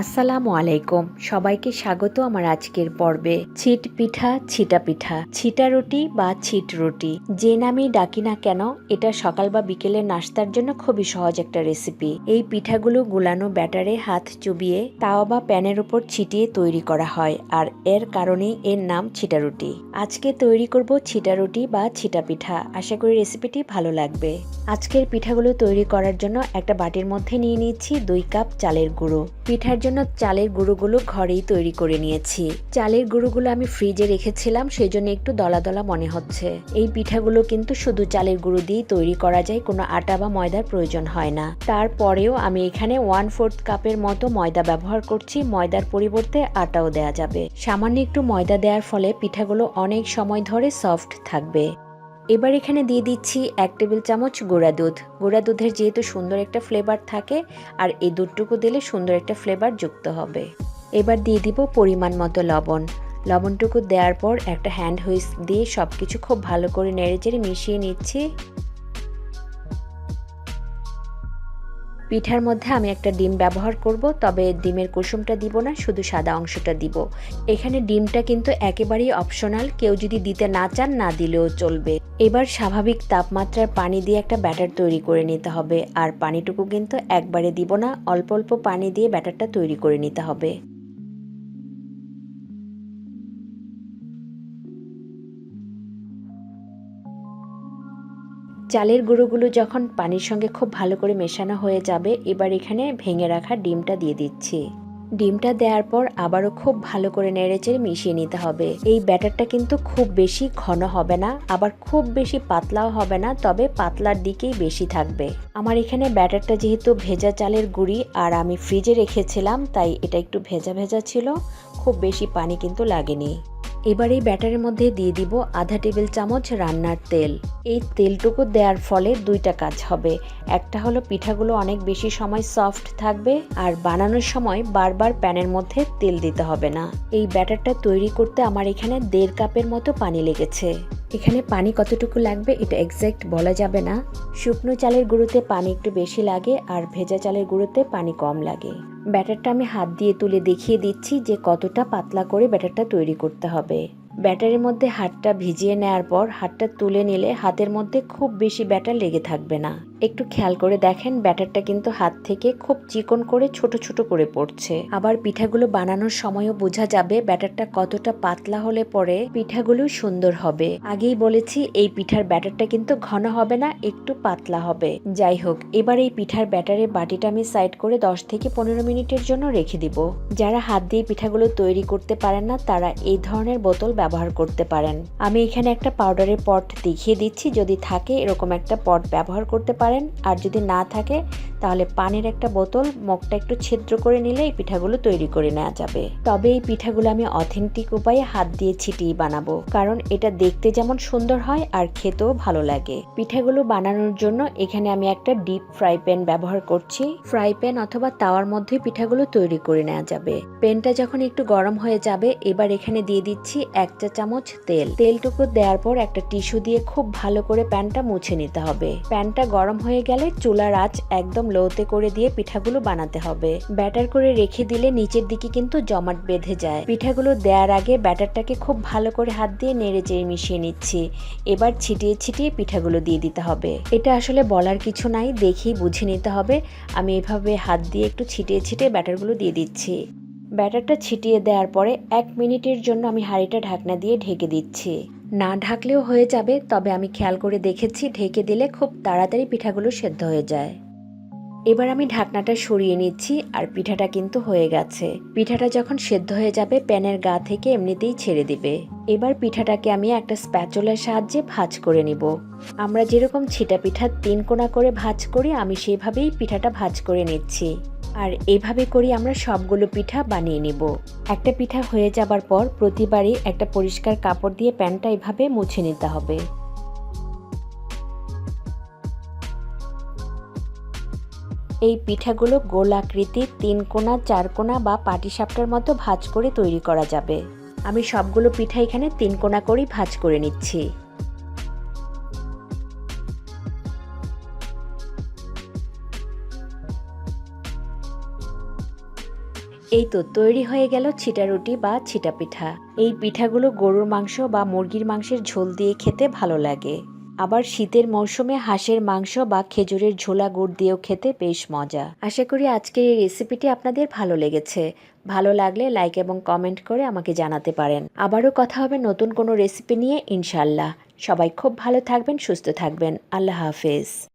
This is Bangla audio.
আসসালামু আলাইকুম। সবাইকে স্বাগত আমার আজকের পর্বে। ছিট পিঠা, ছিটা পিঠা। ছিটা রুটি বা ছিট রুটি। যে নামেই ডাকি না কেন, এটা সকাল বা বিকেলের নাস্তার জন্য খুবই সহজ একটা রেসিপি এই পিঠাগুলো গুলানো ব্যাটারে হাত চুবিয়ে, তাওয়া বা প্যানের উপর ছিটিয়ে তৈরি করা হয়। আর এর কারণেই এর নাম ছিটা রুটি। আজকে তৈরি করব ছিটা রুটি বা ছিটা পিঠা। আশা করি রেসিপিটি ভালো লাগবে। আজকের পিঠাগুলো তৈরি করার জন্য একটা বাটির মধ্যে নিয়ে নিচ্ছি দুই কাপ চালের গুঁড়ো। পিঠার জন্য চালের গুঁড়োগুলো ঘরেই তৈরি করে নিয়েছি। চালের গুঁড়োগুলো আমি ফ্রিজে রেখেছিলাম সেই জন্য একটু দলা দলা মনে হচ্ছে। এই পিঠাগুলো কিন্তু শুধু চালের গুঁড়ো দিয়েই তৈরি করা যায়, কোনো আটা বা ময়দার প্রয়োজন হয় না। তারপরেও আমি এখানে ওয়ান ফোর্থ কাপের মতো ময়দা ব্যবহার করছি, ময়দার পরিবর্তে আটাও দেয়া যাবে। সামান্য একটু ময়দা দেওয়ার ফলে পিঠাগুলো অনেক সময় ধরে সফট থাকবে। এবার এখানে দিয়ে দিচ্ছি এক টেবিল চামচ গোড়া দুধ। গোড়া দুধের যেহেতু সুন্দর একটা ফ্লেভার থাকে, আর এই দুধটুকু দিলে সুন্দর একটা ফ্লেভার যুক্ত হবে। এবার দিয়ে দিব পরিমাণ মতো লবণ। লবণটুকু দেওয়ার পর একটা হ্যান্ড হুইস দিয়ে সব কিছু খুব ভালো করে নেড়ে চেড়ে মিশিয়ে নিচ্ছি। পিঠার মধ্যে আমি একটা ডিম ব্যবহার করব, তবে ডিমের কুসুমটা দিব না, শুধু সাদা অংশটা দিব। এখানে ডিমটা কিন্তু একেবারেই অপশনাল, কেউ যদি দিতে না চান, না দিলেও চলবে। এবার স্বাভাবিক তাপমাত্রার পানি দিয়ে একটা ব্যাটার তৈরি করে নিতে হবে, আর পানিটুকু কিন্তু একবারে দিব না, অল্প অল্প পানি দিয়ে ব্যাটারটা তৈরি করে নিতে হবে। চালের গুঁড়োগুলো যখন পানির সঙ্গে খুব ভালো করে মেশানো হয়ে যাবে, এবার এখানে ভেঙে রাখা ডিমটা দিয়ে দিচ্ছি। ডিমটা দেওয়ার পর আবারও খুব ভালো করে নেড়েচেড়ে মিশিয়ে নিতে হবে। এই ব্যাটারটা কিন্তু খুব বেশি ঘন হবে না, আবার খুব বেশি পাতলাও হবে না, তবে পাতলার দিকেই বেশি থাকবে। আমার এখানে ব্যাটারটা যেহেতু ভেজা চালের গুঁড়ি আর আমি ফ্রিজে রেখেছিলাম, তাই এটা একটু ভেজা ভেজা ছিল, খুব বেশি পানি কিন্তু লাগেনি। এবার এই ব্যাটারের মধ্যে দিয়ে দিব আধা টেবিল চামচ রান্নার তেল। এই তেলটুকু দেওয়ার ফলে দুইটা কাজ হবে। একটা হলো পিঠাগুলো অনেক বেশি সময় সফট থাকবে আর বানানোর সময় বারবার প্যানের মধ্যে তেল দিতে হবে না। এই ব্যাটারটা তৈরি করতে আমার এখানে দেড় কাপের মতো পানি লেগেছে। এখানে পানি কতটুকু লাগবে এটা এক্স্যাক্ট বলা যাবে না। শুকনো চালের গুঁড়োতে পানি একটু বেশি লাগে আর ভেজা চালের গুঁড়োতে পানি কম লাগে। ব্যাটারটা আমি হাত দিয়ে তুলে দেখিয়ে দিচ্ছি যে কতটা পাতলা করে ব্যাটারটা তৈরি করতে হবে। ব্যাটারের মধ্যে হাতটা ভিজিয়ে নেওয়ার পর হাতটা তুলে নিলে হাতের মধ্যে খুব বেশি ব্যাটার লেগে থাকবে না। একটু খেয়াল করে দেখেন, ব্যাটারটা কিন্তু হাত থেকে খুব চিকন করে ছোট ছোট করে পড়ছে। আবার পিঠাগুলো বানানোর সময়ও বোঝা যাবে ব্যাটারটা কতটা পাতলা হলে পরে পিঠাগুলো সুন্দর হবে। আগেই বলেছি, এই পিঠার ব্যাটারটা কিন্তু ঘন হবে না, একটু পাতলা হবে। যাই হোক, এবার এই পিঠার ব্যাটারের বাটিটা আমি সাইড করে দশ থেকে পনেরো মিনিটের জন্য রেখে দিব। যারা হাত দিয়ে পিঠাগুলো তৈরি করতে পারেন না, তারা এই ধরনের বোতল ব্যবহার করতে পারেন। আমি এখানে একটা পাউডারের পট দেখিয়ে দিচ্ছি, যদি থাকে এরকম একটা পট ব্যবহার করতে পারেন। আর যদি না থাকে তাহলে পানির একটা বোতল মুখটা একটু ছিদ্র করে নিলে এই পিঠাগুলো তৈরি করে নেওয়া যাবে। তবে এই পিঠাগুলো আমি অথেন্টিক উপায়ে হাত দিয়ে ছিটিয়ে বানাবো, কারণ এটা দেখতে যেমন সুন্দর হয় আর খেতেও ভালো লাগে। পিঠাগুলো বানানোর জন্য এখানে আমি একটা ডিপ ফ্রাই প্যান ব্যবহার করছি। ফ্রাই প্যান অথবা তাওয়ার মধ্যে পিঠাগুলো তৈরি করে নেওয়া যাবে। প্যানটা যখন একটু গরম হয়ে যাবে, এবার এখানে দিয়ে দিচ্ছি এক চা চামচ তেল। তেলটুকু দেওয়ার পর একটা টিস্যু দিয়ে খুব ভালো করে প্যানটা মুছে নিতে হবে। প্যানটা গরম হয়ে গেলে চুলার আঁচ একদম লোতে করে দিয়ে পিঠাগুলো বানাতে হবে। ব্যাটার করে রেখে দিলে নিচের দিকে কিন্তু জমাট বেঁধে যায়। পিঠাগুলো দেওয়ার আগে ব্যাটারটাকে খুব ভালো করে হাত দিয়ে নেড়ে চেড়ে মিশিয়ে নিচ্ছি। এবার ছিটিয়ে ছিটিয়ে পিঠাগুলো দিয়ে দিতে হবে। এটা আসলে বলার কিছু নাই, দেখেই বুঝে নিতে হবে। আমি এভাবে হাত দিয়ে একটু ছিটিয়ে ছিটিয়ে ব্যাটারগুলো দিয়ে দিচ্ছি। ব্যাটারটা ছিটিয়ে দেওয়ার পরে এক মিনিটের জন্য আমি হাঁড়িটা ঢাকনা দিয়ে ঢেকে দিচ্ছি। না ঢাকলেও হয়ে যাবে, তবে আমি খেয়াল করে দেখেছি, ঢেকে দিলে খুব তাড়াতাড়ি পিঠাগুলো সেদ্ধ হয়ে যায়। এবার আমি ঢাকনাটা সরিয়ে নিচ্ছি আর পিঠাটা কিন্তু হয়ে গেছে। পিঠাটা যখন সেদ্ধ হয়ে যাবে, প্যানের গা থেকে এমনিতেই ছেড়ে দিবে। এবার পিঠাটাকে আমি একটা স্প্যাচুলার সাহায্যে ভাজ করে নিব। আমরা যেরকম ছিটা পিঠা তিন কোনা করে ভাজ করি, আমি সেভাবেই পিঠাটা ভাজ করে নিচ্ছি। আর এভাবে করি আমরা সবগুলো পিঠা বানিয়ে নিব। একটা পিঠা হয়ে যাবার পর প্রতিবারই একটা পরিষ্কার কাপড় দিয়ে প্যানটা এভাবে মুছে নিতে হবে। এই পিঠাগুলো গোল আকৃতির তিন কোনা, চার কোনা বা পাটিসাপটার মতো ভাজ করে তৈরি করা যাবে। আমি সবগুলো পিঠা এখানে তিন কোনা করেই ভাজ করে নিচ্ছি। এই তো তৈরি হয়ে গেল ছিটা রুটি বা ছিটা পিঠা। এই পিঠাগুলো গরুর মাংস বা মুরগির মাংসের ঝোল দিয়ে খেতে ভালো লাগে। আবার শীতের মৌসুমে হাঁসের মাংস বা খেজুরের ঝোলা গুড় দিয়েও খেতে বেশ মজা। আশা করি আজকের এই রেসিপিটি আপনাদের ভালো লেগেছে। ভালো লাগলে লাইক এবং কমেন্ট করে আমাকে জানাতে পারেন। আবারও কথা হবে নতুন কোনো রেসিপি নিয়ে ইনশাল্লাহ সবাই খুব ভালো থাকবেন, সুস্থ থাকবেন। আল্লাহ হাফেজ।